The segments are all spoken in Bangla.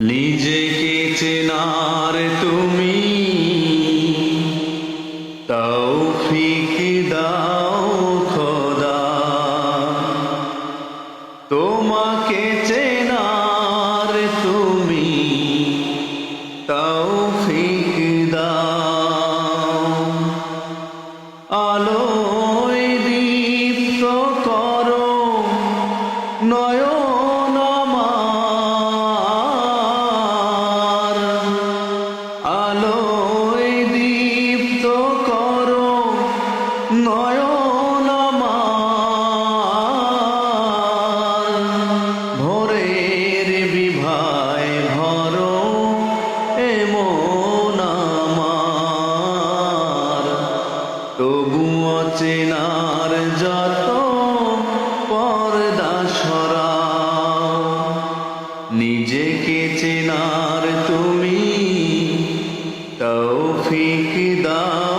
নিজেকে চেনার তুমি তৌফিক দাও খোদা। তোমাকে চেনার তুমি তাও তৌফিক দাও। আলোয় দীপ্ত করো, নয়ন নয়ন ভোরের বিভায় ভরো যত পর্দা সরাও। নিজেকে চেনার তুমি তৌফিক দাও।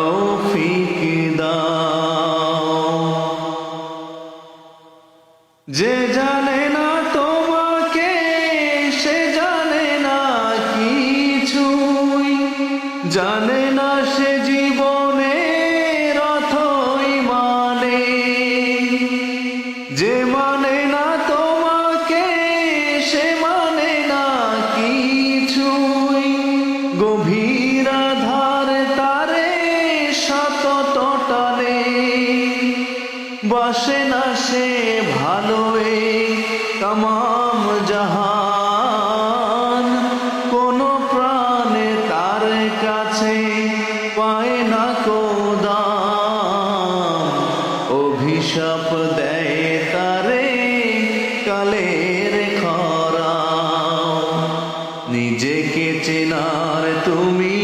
তৌফিক দাও। যে জানে না তোমাকে সে জানে না কিছুই। জানে তাম জাহান, কোন প্রাণে তার কাছে পায় না কোদাম। অভিশাপ দেয় তারে কালের খরা নিজেকে চেনার তুমি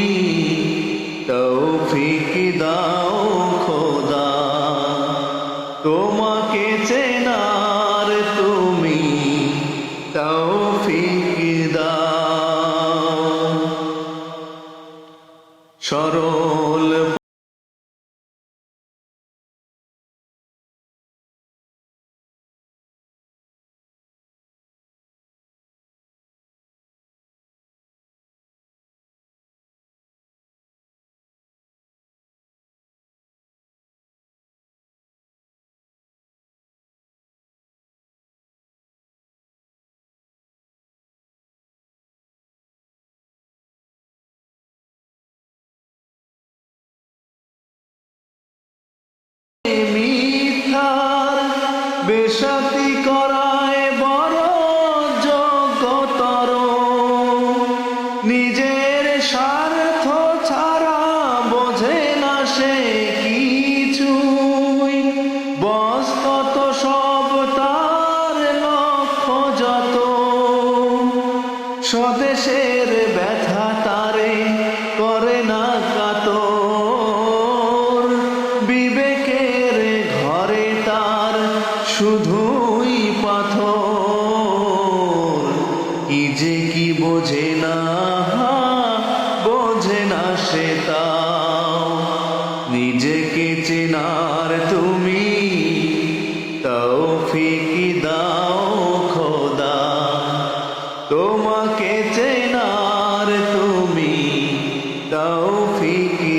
তৌফিক দাও খোদা। তোমাকে চেনার তুমি তৌফিক দাও। সরল মিথ্যার বেশাতি করায় বড় যোগ্যতর নিজের স্বার্থ ছাড়া বোঝে না সে কিছুই। বস সব তার লক্ষ্য যত। স্বদেশের ব্যথা তারে করে না কাতর। বিবেকের তাও। নিজেকে চেনার তুমি তৌফিক দাও খোদা। তোমাকে চেনার তুমি তাও দাও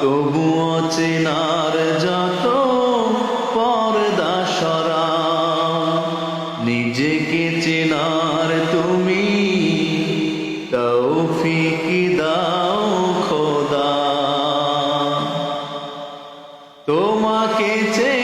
তবুও চেনার যত পর্দা সরা নিজেকে চেনার তুমি তৌফিকি দাও খোদা। তোমাকে চেয়ে